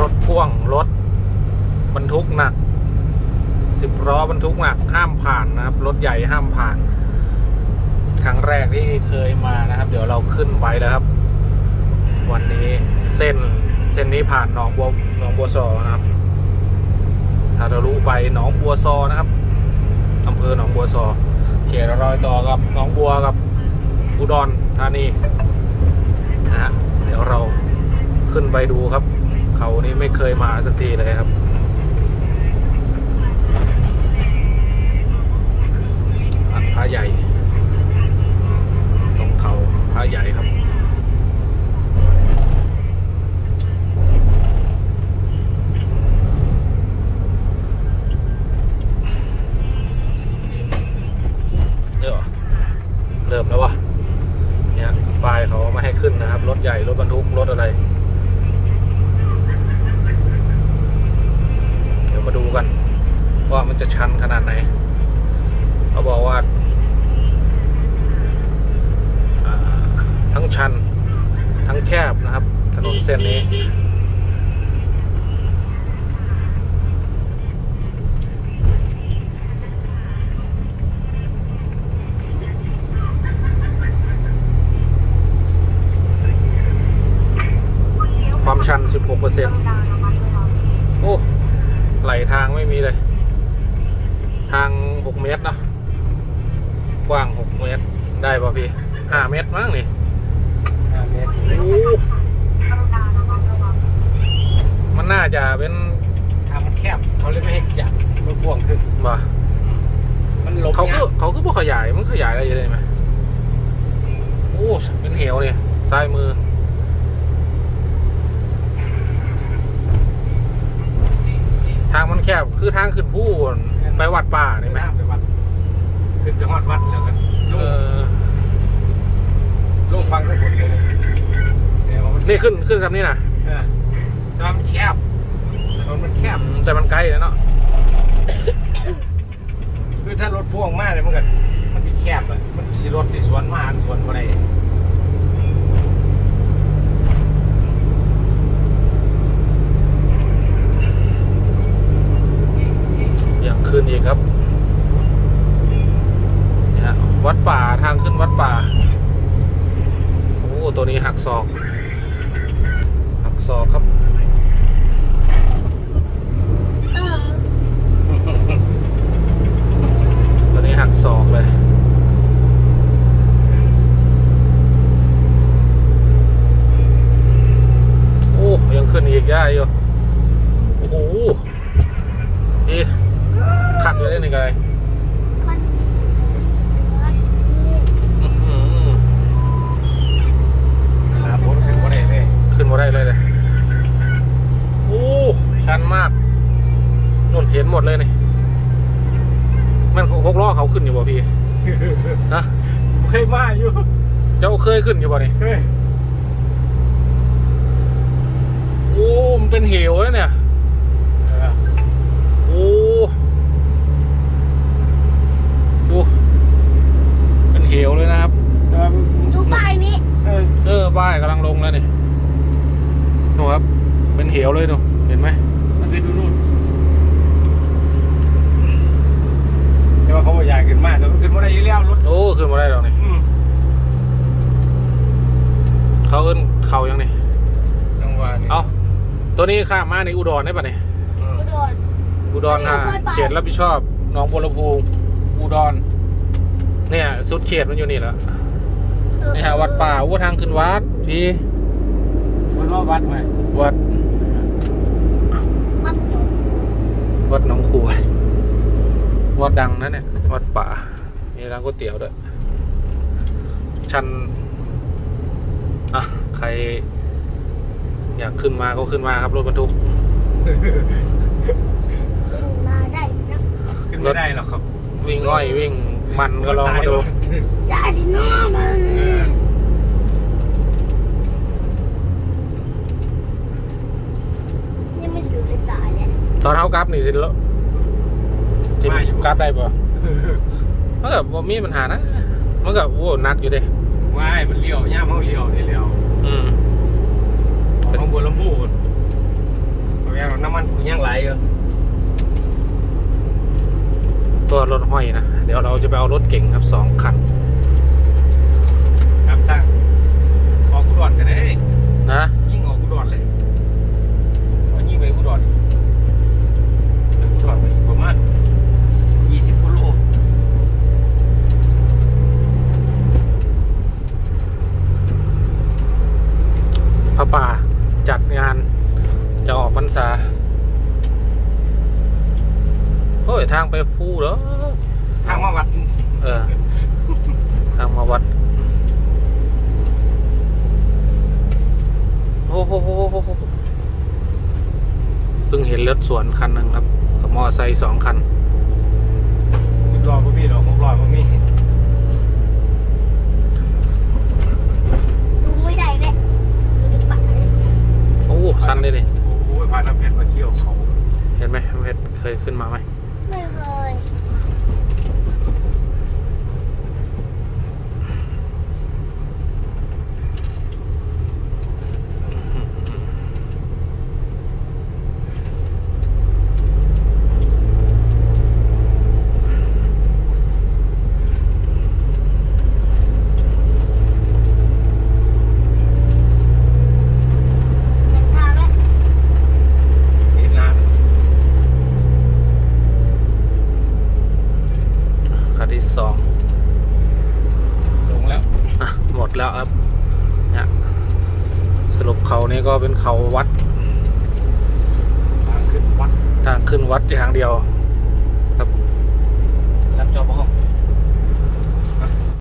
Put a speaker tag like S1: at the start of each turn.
S1: รถพ่วงรถบรรทุกหนักสิบล้อบรรทุกหนักห้ามผ่านนะครับ รถใหญ่ห้ามผ่าน ครั้งแรกที่เคยมานะครับ เดี๋ยวเราขึ้นไปแล้วครับ วันนี้เส้นเส้นนี้ผ่านหนองบัวหนองบัวซอนะครับถ้าเรารู้ไปหนองบัวซอนะครับอำเภอหนองบัวซอเขตรอยต่อกับหนองบัวกับอุดรธานีนะฮะเดี๋ยวเราขึ้นไปดูครับ เขานี้ไม่เคยมาสักทีเลยครับ อะพระใหญ่ ตรงเขาพระใหญ่ครับ เดี๋ยวเริ่มแล้ววะเนี่ยป้ายเขาไม่ให้ขึ้นนะครับ รถใหญ่ รถบรรทุก รถอะไร เดี๋ยวมาดูกัน ว่ามันจะชันขนาดไหน เขาบอกว่า ทั้งชัน ทั้งแคบนะครับ ถนนเส้นนี้ความชัน 16เปอร์เซ็นต์โอ้ ไหลทางไม่มีเลย ทาง6เมตรเนอะกว้าง6เมตร ได้ป่ะพี่5เมตรมั้งนี่
S2: ห้าเมตร
S1: โอ้มันน่าจะเป็น
S2: ทางมันแคบเขาเลยไม่ให้จับรถพ่วงขึ้น
S1: บ่า
S2: มันหลบ
S1: เขาคือ
S2: นี่ย
S1: เขาคือพวกขยายมันขยายอะไรได้ไหมโอ้เป็นเหวเลยซ้ายมือทางมันแคบคือทางขึ้นผู้ไปวัดป่านี่ไหม
S2: ไปวัด ขึ้นไปฮอดวัดแล้วกัน
S1: เอ
S2: ลูก
S1: อ
S2: ลูกฟังทั้งหมดเลยเดี๋ยวมัน
S1: นี่ขึ้นขึ้นคำนี้นะ
S2: เออทางมันแคบถนนมันแคบ
S1: อืมแต่มันไกลเลยเนาะ
S2: คือถ้ารถพ่วงมากเลยมันก็มันที่แคบอะมันสิรถที่สวนมาสวนอะไร
S1: ยังขึ้นอีกครับเนี่ยฮะวัด ป่าทางขึ้นวัดป่า โอ้ตัวนี้หักศอก หักศอกครับตัวนี้หักศอกเลยโอ้ยังขึ้นอีกได้อยู่โอ้โหนี่ขัดอยู่ได้หนึ่งรอื้อหือ
S2: หาฝนขึ้นบ่ได้เลย
S1: ขึ้นมาได้เลยเลย โอ้ ชันมาก นุ่นเห็นหมดเลยนี่มันหกล้อเขาขึ้นอยู่บ่พี่ฮะ
S2: เคยมาอยู่
S1: เจ้าเคยขึ้นอยู่บ่นี่
S2: เฮ้ย
S1: โอ้มันเป็นเหวแล้วเนี่ย
S2: เออ
S1: โอ้ดูเป็นเหวเลยนะครับ
S2: แต่ว่า
S3: ดูป้ายนี้
S2: เออ
S1: เออป้ายกำลังลงแล้วนี่หนูครับ เป็นเหวเลยหนูเห็นไหม
S2: มันไปดูนู่นแต่ว่า เขาบอกอยากขึ้นมาแต่มันขึ้นมาได้อยู่แล้วรถ
S1: โอ้ขึ้นมาได้แล้วนี่
S2: อืม
S1: เขาเอิ้นเขายังนี่
S2: จังหวะนี้
S1: เอาตัวนี้ข้ามมาในอุดรได้ปะเนี่ย
S2: เออ
S3: กูโดน
S1: อุดรค่ะ
S3: ไม่เคยไป
S1: เขตรับผิดชอบหนองบัวลำพูอุดร เนี่ย สุดเขตมันอยู่นี่แหละนี่ฮะวัดป่าวัดทางขึ้นวัดพี่
S2: มันว่าวัดไหม
S1: วัด
S3: มัด
S1: วัดหนองคูวัด ดังนะเนี่ย วัดป่า มีร้านก๋วยเตี๋ยวด้วย ชัน อะ ใคร อยากขึ้นมาก็ขึ้นมาครับ รถบรรทุก
S3: มาได้นะ
S2: ขึ้นไม่ได้หรอกครับ
S1: วิ่งอ้อยวิ่งมันก็ลองมาดู
S3: ได้ที่น้องมัน
S2: เออ
S3: ยังไม่ดูเลยตายเลย
S1: ตอนเท้ากราฟนี่สิแล้วจิ กราฟได้ปะมันก็บ่มีปัญหานะมันก็โอ้หนักอยู่เด้
S2: ว่ายมันเลี้ยวย่ามเขาเลี้ยวนี่เลี้ยว
S1: อืม
S2: ของบัวลำพูนยังไหลอยู่
S1: ตัวรถห้อยนะ เดี๋ยวเราจะไปเอารถเก่งครับสองคัน
S2: ครับทางออกกุดอนกันเลย
S1: นะ
S2: ยิ่งออกกุดอนเลยเอายิ่งไปกุดอนไปกุดอนไปอีกประมาณยี่สิบกิโล
S1: พระป่าจัดงานจะออกพรรษาโอ้ย ทางไปภูเหรอ
S2: ทางมาวัด
S1: เออ ทางมาวัด โอ้โหโหโหโหเพิ่งเห็นรถสวนคันหนึ่งครับ กับมอไซค์สองคัน
S2: สิบล้อบ่มีดอกหกล้อบ่มี
S3: ดูไม่ได้เลยดูดิปะ
S1: โอ้ชันเลยดิ
S2: โอ้ยพาน้ำเพชรมาเที่ยวเขา
S1: เห็นไหมเพชรเคยขึ้นมาไหม
S3: ไแล้ว
S1: ครับนะสรุปเขานี้ก็เป็นเขาวัด
S2: ทางขึ้นวัด
S1: ทางขึ้นวัดอย่างเดียว ครับรับจ
S2: อบห้อง